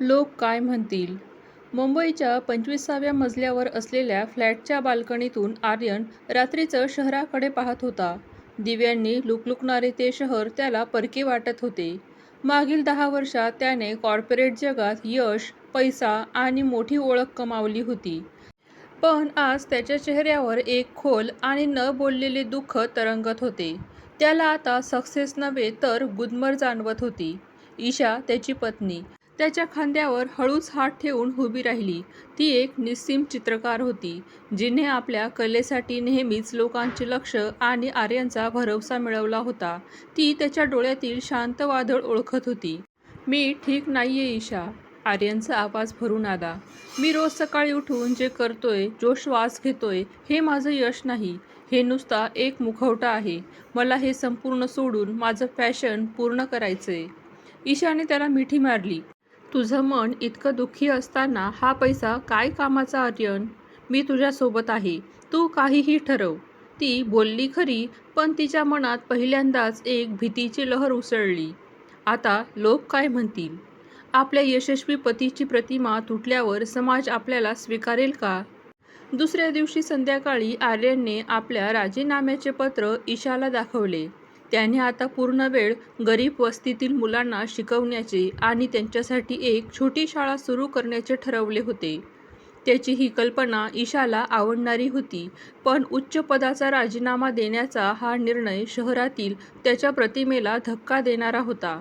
लोक काय म्हणतील? मुंबईच्या पंचवीसाव्या मजल्यावर असलेल्या फ्लॅटच्या बाल्कनीतून आर्यन रात्रीचं शहराकडे पाहत होता. दिव्यांनी लुकलुकणारे ते शहर त्याला परके वाटत होते. मागील दहा वर्षात त्याने कॉर्पोरेट जगात यश पैसा आणि मोठी ओळख कमावली होती. पण आज त्याच्या चेहऱ्यावर एक खोल आणि न बोललेले दुःख तरंगत होते. त्याला आता सक्सेस नव्हे तर गुदमर जाणवत होती. ईशा त्याची पत्नी त्याच्या खांद्यावर हळूच हात ठेवून उभी राहिली. ती एक निस्सीम चित्रकार होती जिने आपल्या कलेसाठी नेहमीच लोकांचे लक्ष आणि आर्यांचा भरवसा मिळवला होता. ती त्याच्या डोळ्यातील शांत वादळ ओळखत होती. मी ठीक नाहीये ईशा आर्यांचा आवाज भरून आला. मी रोज सकाळी उठून जे करतोय जो श्वास घेतोय हे माझं यश नाही. हे नुसता एक मुखवटा आहे. मला हे संपूर्ण सोडून माझं फॅशन पूर्ण करायचंय. ईशाने त्याला मिठी मारली. तुझं मन इतकं दुःखी असताना हा पैसा काय कामाचा आर्यन? मी तुझ्यासोबत आहे. तू काहीही ठरव. ती बोलली खरी पण तिच्या मनात पहिल्यांदाच एक भीतीची लहर उसळली. आता लोक काय म्हणतील? आपल्या यशस्वी पतीची प्रतिमा तुटल्यावर समाज आपल्याला स्वीकारेल का? दुसऱ्या दिवशी संध्याकाळी आर्यनने आपल्या राजीनाम्याचे पत्र ईशाला दाखवले. त्याने आता पूर्ण वेळ गरीब वस्तीतील मुलांना शिकवण्याचे आणि त्यांच्यासाठी एक छोटी शाळा सुरू करण्याचे ठरवले होते. त्याची ही कल्पना ईशाला आवडणारी होती पण उच्च पदाचा राजीनामा देण्याचा हा निर्णय शहरातील त्याच्या प्रतिमेला धक्का देणारा होता.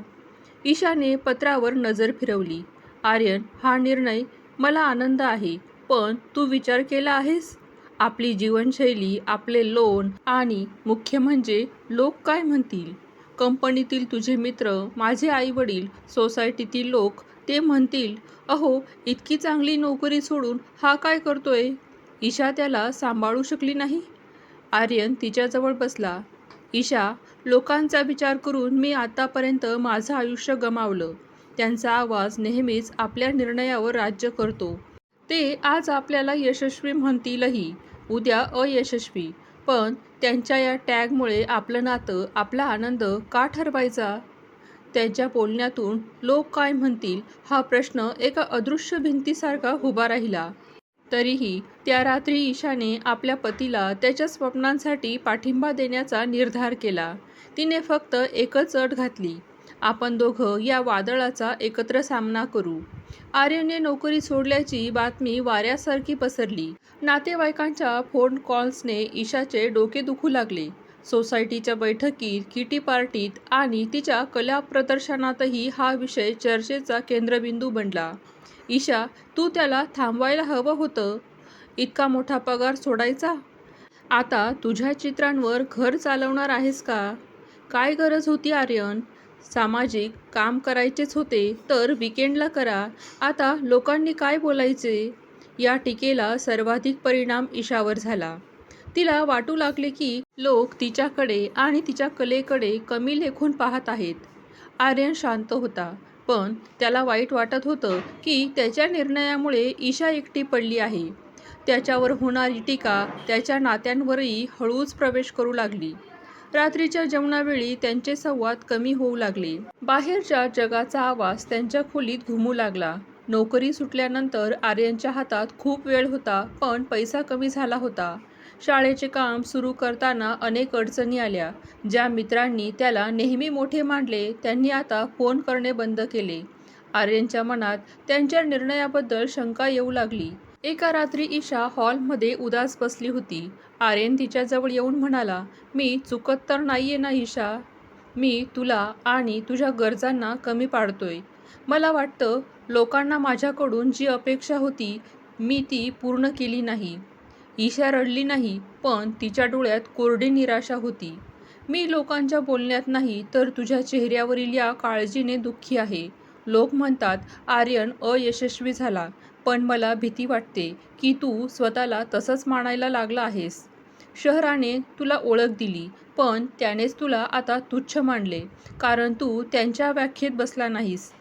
ईशाने पत्रावर नजर फिरवली. आर्यन हा निर्णय मला आनंद आहे पण तू विचार केला आहेस? आपली जीवनशैली आपले लोन आणि मुख्य म्हणजे लोक काय म्हणतील? कंपनीतील तुझे मित्र माझे आईवडील सोसायटीतील लोक ते म्हणतील अहो इतकी चांगली नोकरी सोडून हा काय करतोय? ईशा त्याला सांभाळू शकली नाही? आर्यन तिच्याजवळ बसला. ईशा लोकांचा विचार करून मी आतापर्यंत माझं आयुष्य गमावलं. त्यांचा आवाज नेहमीच आपल्या निर्णयावर राज्य करतो. ते आज आपल्याला यशस्वी म्हणतीलही. उद्या अयशस्वी. पण त्यांच्या या टॅगमुळे आपलं नातं आपला आनंद का ठरवायचा? त्यांच्या बोलण्यातून लोक काय म्हणतील हा प्रश्न एका अदृश्य भिंतीसारखा उभा राहिला. तरीही त्या रात्री ईशाने आपल्या पतीला त्याच्या स्वप्नांसाठी पाठिंबा देण्याचा निर्धार केला. तिने फक्त एकच अट घातली. आपण दोघं या वादळाचा एकत्र सामना करू. आर्यनने नोकरी सोडल्याची बातमी वाऱ्यासारखी पसरली. नातेवाईकांच्या फोन कॉल्सने ईशाचे डोके दुखू लागले. सोसायटीच्या बैठकीत किटी पार्टीत आणि तिच्या कला प्रदर्शनातही हा विषय चर्चेचा केंद्रबिंदू बनला. ईशा तू त्याला थांबवायला हवं होतं? इतका मोठा पगार सोडायचा? आता तुझ्या चित्रांवर घर चालवणार आहेस का? काय गरज होती आर्यन? सामाजिक काम करायचेच होते तर विकेंडला करा. आता लोकांनी काय बोलायचे? या टीकेला सर्वाधिक परिणाम ईशावर झाला. तिला वाटू लागले की लोक तिच्याकडे आणि तिच्या कलेकडे कमी लेखून पाहत आहेत. आर्यन शांत होता पण त्याला वाईट वाटत होतं की त्याच्या निर्णयामुळे ईशा एकटी पडली आहे. त्याच्यावर होणारी टीका त्याच्या नात्यांवरही हळूच प्रवेश करू लागली. रात्रीच्या जेवणावेळी त्यांचे संवाद कमी होऊ लागले. बाहेरच्या जगाचा आवाज त्यांच्या खोलीत घुमू लागला. नोकरी सुटल्यानंतर आर्यांच्या हातात खूप वेळ होता पण पैसा कमी झाला होता. शाळेचे काम सुरू करताना अनेक अडचणी आल्या. ज्या मित्रांनी त्याला नेहमी मोठे मांडले त्यांनी आता फोन करणे बंद केले. आर्यांच्या मनात त्यांच्या निर्णयाबद्दल शंका येऊ लागली. एका रात्री ईशा हॉलमध्ये उदास बसली होती. आर्यन तिच्याजवळ येऊन म्हणाला मी चुकत तर नाही आहे ना ईशा. मी तुला आणि तुझ्या गरजांना कमी पाडतोय. मला वाटतं लोकांना माझ्याकडून जी अपेक्षा होती मी ती पूर्ण केली नाही. ईशा रडली नाही पण तिच्या डोळ्यात कोरडी निराशा होती. मी लोकांच्या बोलण्यात नाही तर तुझ्या चेहऱ्यावरील या काळजीने दुःखी आहे. लोक म्हणतात आर्यन अयशस्वी झाला. पण मला भीती वाटते की तू स्वतःला तसंच मानायला लागला आहेस. शहराने तुला ओळख दिली पण त्यानेच तुला आता तुच्छ मानले कारण तू त्यांच्या व्याख्येत बसला नाहीस.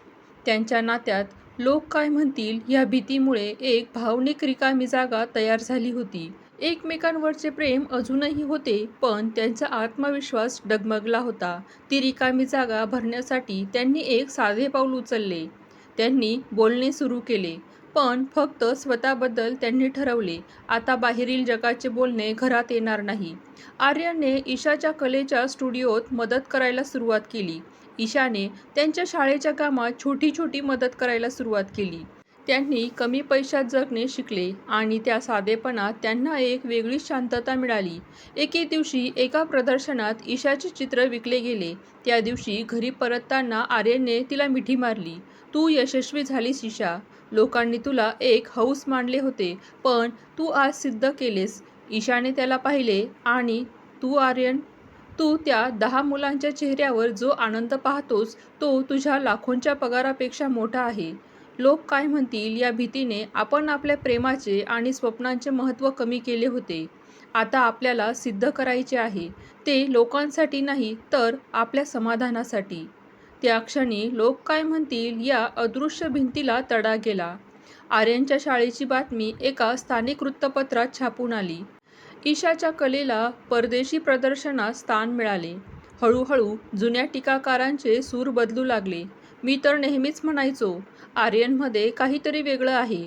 त्यांच्या नात्यात लोक काय म्हणतील या भीतीमुळे एक भावनिक रिकामी जागा तयार झाली होती. एकमेकांवरचे प्रेम अजूनही होते पण त्यांचा आत्मविश्वास डगमगला होता. ती रिकामी जागा भरण्यासाठी त्यांनी एक साधे पाऊल उचलले. त्यांनी बोलणे सुरू केले. पण फक्त स्वतःबद्दल त्यांनी ठरवले. आता बाहेरील जगाचे बोलणे घरात येणार नाही. आर्यनने ईशाच्या कलेच्या स्टुडिओत मदत करायला सुरुवात केली. ईशाने त्यांच्या शाळेच्या कामात छोटी छोटी मदत करायला सुरुवात केली. त्यांनी कमी पैशात जगणे शिकले आणि त्या साधेपणात त्यांना एक वेगळीच शांतता मिळाली. एके दिवशी एका प्रदर्शनात ईशाचे चित्र विकले गेले. त्या दिवशी घरी परतताना आर्यनने तिला मिठी मारली. तू यशस्वी झालीस ईशा. लोकांनी तुला एक हौस मानले होते पण तू आज सिद्ध केलेस. ईशाने त्याला पाहिले आणि तू आर्यन तू त्या दहा मुलांच्या चेहऱ्यावर जो आनंद पाहतोस तो तुझ्या लाखोंच्या पगारापेक्षा मोठा आहे. लोक काय म्हणतील या भीतीने आपण आपल्या प्रेमाचे आणि स्वप्नांचे महत्त्व कमी केले होते. आता आपल्याला सिद्ध करायचे आहे. ते लोकांसाठी नाही तर आपल्या समाधानासाठी. त्या क्षणी लोक काय म्हणतील या अदृश्य भिंतीला तडा गेला. आर्यनच्या शाळेची बातमी एका स्थानिक वृत्तपत्रात छापून आली. ईशाच्या कलेला परदेशी प्रदर्शनात स्थान मिळाले. हळूहळू जुन्या टीकाकारांचे सूर बदलू लागले. मी तर नेहमीच म्हणायचो आर्यनमध्ये काहीतरी वेगळं आहे.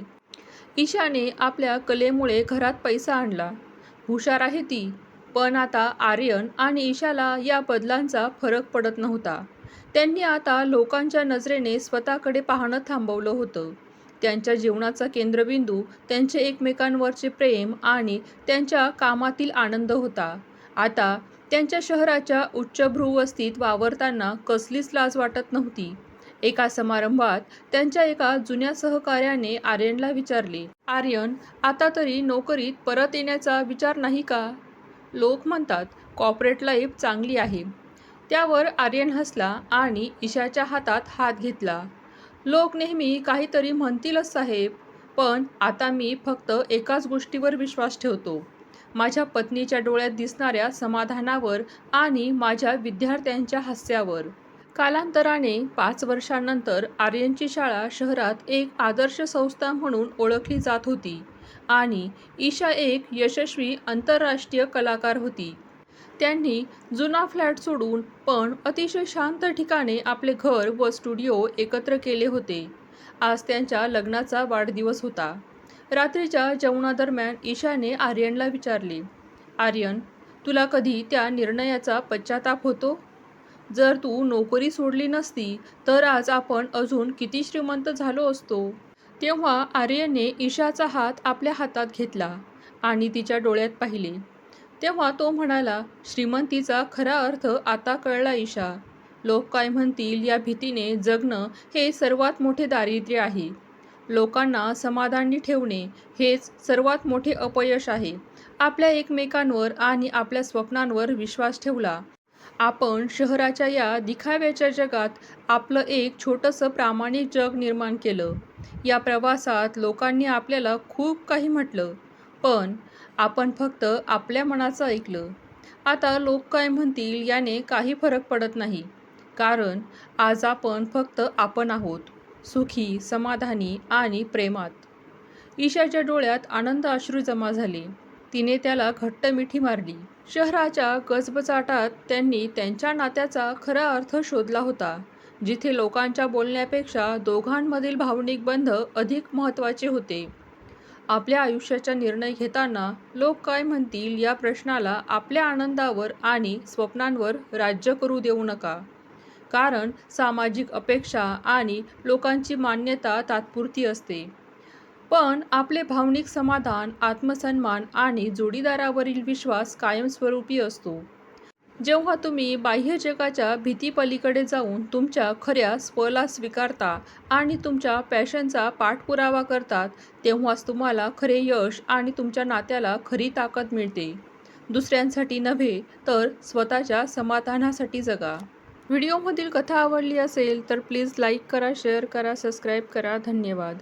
ईशाने आपल्या कलेमुळे घरात पैसा आणला. हुशार आहे ती पण आता आर्यन आणि ईशाला या बदलांचा फरक पडत नव्हता. त्यांनी आता लोकांच्या नजरेने स्वतःकडे पाहणं थांबवलं होतं. त्यांच्या जीवनाचा केंद्रबिंदू त्यांचे एकमेकांवरचे प्रेम आणि त्यांच्या कामातील आनंद होता. आता त्यांच्या शहराच्या उच्चभ्रूवस्तीत वावरताना कसलीच लाज वाटत नव्हती. एका समारंभात त्यांच्या एका जुन्या सहकार्याने आर्यनला विचारले आर्यन आता तरी नोकरीत परत येण्याचा विचार नाही का? लोक म्हणतात कॉर्पोरेट लाईफ चांगली आहे. त्यावर आर्यन हसला आणि ईशाच्या हातात हात घेतला. लोक नेहमी काहीतरी म्हणतीलच साहेब. पण आता मी फक्त एकाच गोष्टीवर विश्वास ठेवतो. माझ्या पत्नीच्या डोळ्यात दिसणाऱ्या समाधानावर आणि माझ्या विद्यार्थ्यांच्या हास्यावर. कालांतराने पाच वर्षांनंतर आर्यनची शाळा शहरात एक आदर्श संस्था म्हणून ओळखली जात होती आणि ईशा एक यशस्वी आंतरराष्ट्रीय कलाकार होती. त्यांनी जुना फ्लॅट सोडून पण अतिशय शांत ठिकाणी आपले घर व स्टुडिओ एकत्र केले होते. आज त्यांच्या लग्नाचा वाढदिवस होता. रात्रीच्या जेवणादरम्यान ईशाने आर्यनला विचारले आर्यन तुला कधी त्या निर्णयाचा पश्चाताप होतो? जर तू नोकरी सोडली नसती तर आज आपण अजून किती श्रीमंत झालो असतो? तेव्हा आर्यनने ईशाचा हात आपल्या हातात घेतला आणि तिच्या डोळ्यात पाहिले. तेव्हा तो म्हणाला श्रीमंतीचा खरा अर्थ आता कळला ईशा. लोक काय म्हणतील या भीतीने जगणं हे सर्वात मोठे दारिद्र्य आहे. लोकांना समाधानी ठेवणे हेच सर्वात मोठे अपयश आहे. आपल्या एकमेकांवर आणि आपल्या स्वप्नांवर विश्वास ठेवला. आपण शहराच्या या दिखाव्याच्या जगात आपलं एक छोटंसं प्रामाणिक जग निर्माण केलं. या प्रवासात लोकांनी आपल्याला खूप काही म्हटलं. पण आपण फक्त आपल्या मनाचं ऐकलं. आता लोक काय म्हणतील याने काही फरक पडत नाही. कारण आज आपण फक्त आपण आहोत. सुखी समाधानी आणि प्रेमात. ईशाच्या डोळ्यात आनंद अश्रू जमा झाले. तिने त्याला घट्ट मिठी मारली. शहराच्या गजबजाटात त्यांनी त्यांच्या नात्याचा खरा अर्थ शोधला होता. जिथे लोकांच्या बोलण्यापेक्षा दोघांमधील भावनिक बंध अधिक महत्त्वाचे होते. आपल्या आयुष्याचा निर्णय घेताना लोक काय म्हणतील या प्रश्नाला आपल्या आनंदावर आणि स्वप्नांवर राज्य करू देऊ नका. कारण सामाजिक अपेक्षा आणि लोकांची मान्यता तात्पुरती असते. पण आपले भावनिक समाधान आत्मसन्मान आणि जोडीदारावरील विश्वास कायमस्वरूपी असतो. जेव्हा तुम्ही बाह्य जगाच्या भीतीपलीकडे जाऊन तुमच्या खऱ्या स्वला स्वीकारता आणि तुमच्या पॅशनचा पाठपुरावा करतात तेव्हाच तुम्हाला खरे यश आणि तुमच्या नात्याला खरी ताकद मिळते. दुसऱ्यांसाठी नव्हे तर स्वतःच्या समाधानासाठी जगा. व्हिडिओमधील कथा आवडली असेल तर प्लीज लाईक करा शेअर करा सबस्क्राईब करा. धन्यवाद.